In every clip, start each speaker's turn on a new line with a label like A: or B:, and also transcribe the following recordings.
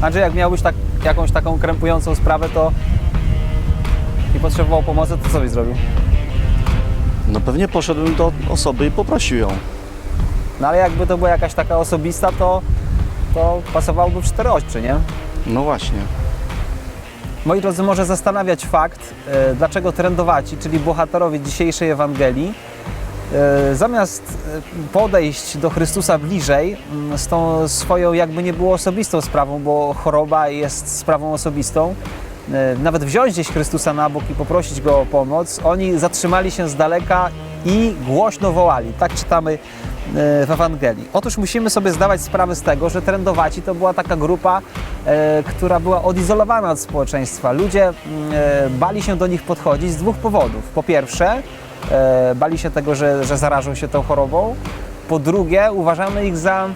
A: Andrzej, jak miałbyś tak, jakąś taką krępującą sprawę, to i potrzebował pomocy, to co byś zrobił?
B: No pewnie poszedłbym do osoby i poprosił ją.
A: No ale jakby to była jakaś taka osobista, to, to pasowałoby w cztery ośczy, nie?
B: No właśnie.
A: Moi drodzy, może zastanawiać fakt, e, dlaczego trendowaci, czyli bohaterowie dzisiejszej Ewangelii, zamiast e, podejść do Chrystusa bliżej mm, z tą swoją jakby nie było osobistą sprawą, bo choroba jest sprawą osobistą, e, nawet wziąć gdzieś Chrystusa na bok i poprosić Go o pomoc, oni zatrzymali się z daleka i głośno wołali. Tak czytamy e, w Ewangelii. Otóż musimy sobie zdawać sprawę z tego, że trendowaci to była taka grupa, e, która była odizolowana od społeczeństwa. Ludzie mm, e, bali się do nich podchodzić z dwóch powodów. Po pierwsze, e, bali się tego, że, że zarażą się tą chorobą. Po drugie, uważamy ich za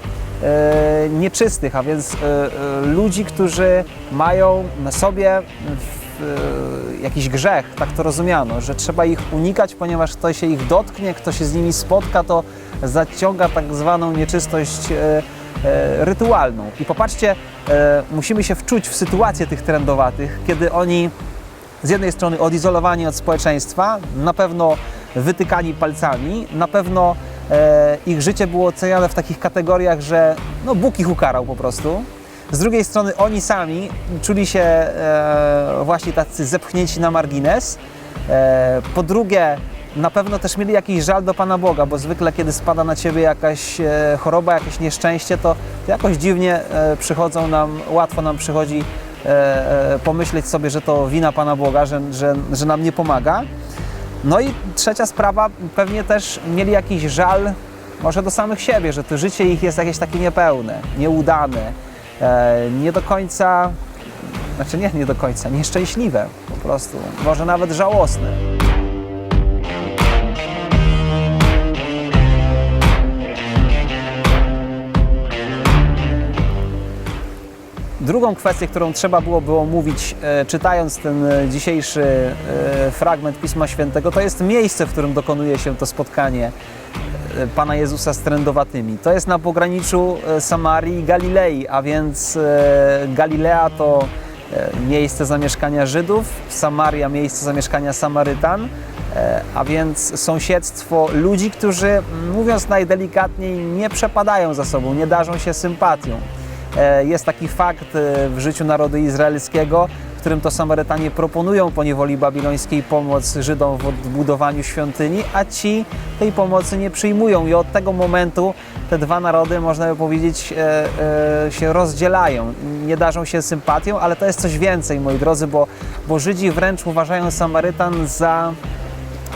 A: e, nieczystych, a więc e, e, ludzi, którzy mają na sobie e, jakiś grzech, tak to rozumiano, że trzeba ich unikać, ponieważ kto się ich dotknie, kto się z nimi spotka, to zaciąga tak zwaną nieczystość e, e, rytualną. I popatrzcie, e, musimy się wczuć w sytuację tych trendowatych, kiedy oni z jednej strony odizolowani od społeczeństwa, na pewno wytykani palcami, na pewno e, ich życie było oceniane w takich kategoriach, że no, Bóg ich ukarał po prostu. Z drugiej strony oni sami czuli się e, właśnie tacy zepchnięci na margines. E, po drugie, na pewno też mieli jakiś żal do Pana Boga, bo zwykle kiedy spada na Ciebie jakaś e, choroba, jakieś nieszczęście, to, to jakoś dziwnie e, przychodzą nam, łatwo nam przychodzi e, e, pomyśleć sobie, że to wina Pana Boga, że, że, że nam nie pomaga. No i trzecia sprawa, pewnie też mieli jakiś żal może do samych siebie, że to życie ich jest jakieś takie niepełne, nieudane, e, nie do końca, znaczy nie, nie do końca, nieszczęśliwe po prostu, może nawet żałosne. Drugą kwestię, którą trzeba byłoby omówić, e, czytając ten e, dzisiejszy e, fragment Pisma Świętego, to jest miejsce, w którym dokonuje się to spotkanie Pana Jezusa z trędowatymi. To jest na pograniczu Samarii i Galilei, a więc Galilea to miejsce zamieszkania Żydów, Samaria miejsce zamieszkania Samarytan, a więc sąsiedztwo ludzi, którzy, mówiąc najdelikatniej, nie przepadają za sobą, nie darzą się sympatią. E, Jest taki fakt e, w życiu narodu izraelskiego, w którym to Samarytanie proponują po niewoli babilońskiej pomoc Żydom w odbudowaniu świątyni, a ci tej pomocy nie przyjmują. I od tego momentu te dwa narody, można by powiedzieć, e, się rozdzielają. Nie darzą się sympatią, ale to jest coś więcej, moi drodzy, bo, bo Żydzi wręcz uważają Samarytan za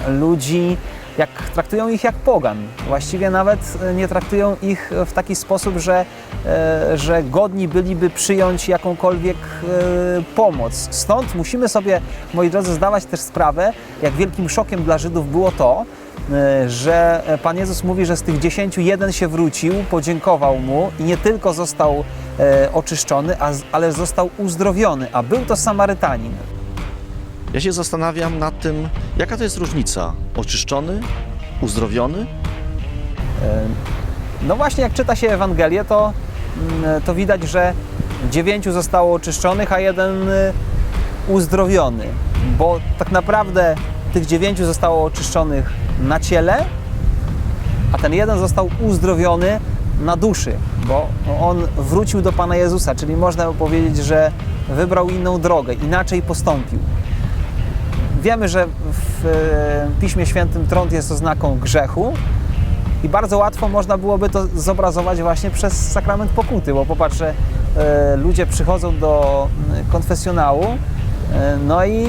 A: ludzi, jak traktują ich jak pogan. Właściwie nawet e, nie traktują ich w taki sposób, że, e, że godni byliby przyjąć jakąkolwiek e, pomoc. Stąd musimy sobie, moi drodzy, zdawać też sprawę, jak wielkim szokiem dla Żydów było to, e, że Pan Jezus mówi, że z tych dziesięciu jeden się wrócił, podziękował mu i nie tylko został e, oczyszczony, ale został uzdrowiony, a był to Samarytanin.
B: Ja się zastanawiam nad tym, jaka to jest różnica. Oczyszczony, uzdrowiony?
A: No właśnie, jak czyta się Ewangelię, to, mm, to widać, że dziewięciu zostało oczyszczonych, a jeden y, uzdrowiony. Bo tak naprawdę tych dziewięciu zostało oczyszczonych na ciele, a ten jeden został uzdrowiony na duszy, bo on wrócił do Pana Jezusa, czyli można powiedzieć, że wybrał inną drogę, inaczej postąpił. Wiemy, że w e, Piśmie Świętym trąd jest oznaką grzechu, i bardzo łatwo można byłoby to zobrazować właśnie przez sakrament pokuty, bo popatrz, że e, ludzie przychodzą do mm, konfesjonału, e, no i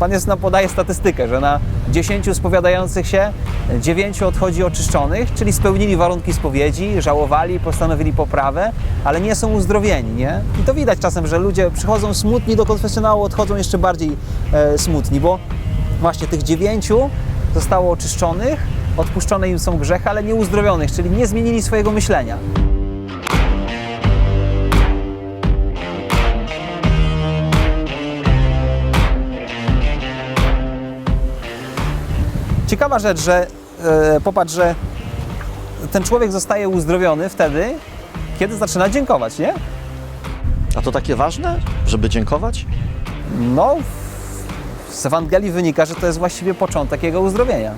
A: Pan Jezus nam podaje statystykę, że na 10 spowiadających się 9 odchodzi oczyszczonych, czyli spełnili warunki spowiedzi, żałowali, postanowili poprawę, ale nie są uzdrowieni, nie? I to widać czasem, że ludzie przychodzą smutni do konfesjonału, odchodzą jeszcze bardziej e, smutni, bo właśnie tych dziewięciu zostało oczyszczonych, odpuszczone im są grzechy, ale nie uzdrowionych, czyli nie zmienili swojego myślenia. Ciekawa rzecz, że e, popatrz, że ten człowiek zostaje uzdrowiony wtedy, kiedy zaczyna dziękować, nie?
B: A to takie ważne, żeby dziękować?
A: No, z Ewangelii wynika, że to jest właściwie początek jego uzdrowienia.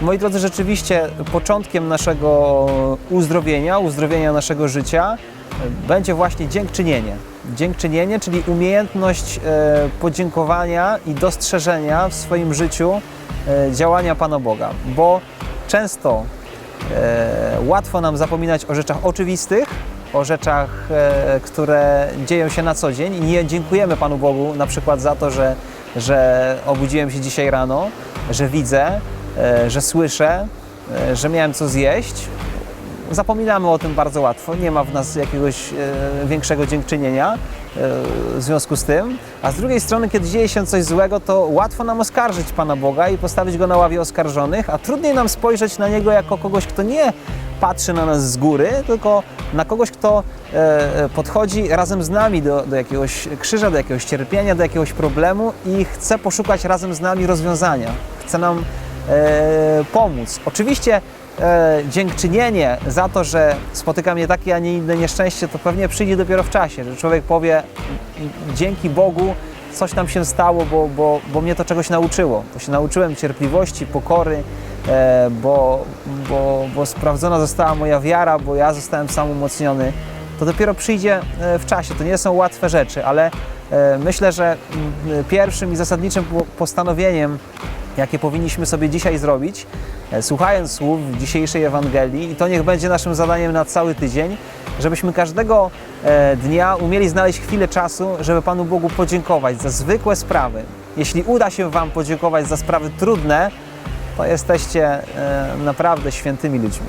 A: Moi drodzy, rzeczywiście początkiem naszego uzdrowienia, uzdrowienia naszego życia e, będzie właśnie dziękczynienie. Dziękczynienie, czyli umiejętność e, podziękowania i dostrzeżenia w swoim życiu e, działania Pana Boga, bo często e, łatwo nam zapominać o rzeczach oczywistych, o rzeczach, które dzieją się na co dzień i nie dziękujemy Panu Bogu na przykład za to, że, że obudziłem się dzisiaj rano, że widzę, że słyszę, że miałem co zjeść. Zapominamy o tym bardzo łatwo, nie ma w nas jakiegoś e, większego dziękczynienia e, w związku z tym. A z drugiej strony, kiedy dzieje się coś złego, to łatwo nam oskarżyć Pana Boga i postawić Go na ławie oskarżonych, a trudniej nam spojrzeć na Niego jako kogoś, kto nie patrzy na nas z góry, tylko na kogoś, kto e, podchodzi razem z nami do, do jakiegoś krzyża, do jakiegoś cierpienia, do jakiegoś problemu i chce poszukać razem z nami rozwiązania. Chce nam pomóc. Oczywiście e, dziękczynienie za to, że spotyka mnie takie, a nie inne nieszczęście, to pewnie przyjdzie dopiero w czasie, że człowiek powie dzięki Bogu coś tam się stało, bo, bo, bo mnie to czegoś nauczyło. To się nauczyłem cierpliwości, pokory, e, bo, bo, bo sprawdzona została moja wiara, bo ja zostałem sam umocniony. To dopiero przyjdzie e, w czasie. To nie są łatwe rzeczy, ale e, myślę, że mm, pierwszym i zasadniczym po- postanowieniem jakie powinniśmy sobie dzisiaj zrobić, e, słuchając słów dzisiejszej Ewangelii, i to niech będzie naszym zadaniem na cały tydzień, żebyśmy każdego e, dnia umieli znaleźć chwilę czasu, żeby Panu Bogu podziękować za zwykłe sprawy. Jeśli uda się Wam podziękować za sprawy trudne, to jesteście e, naprawdę świętymi ludźmi.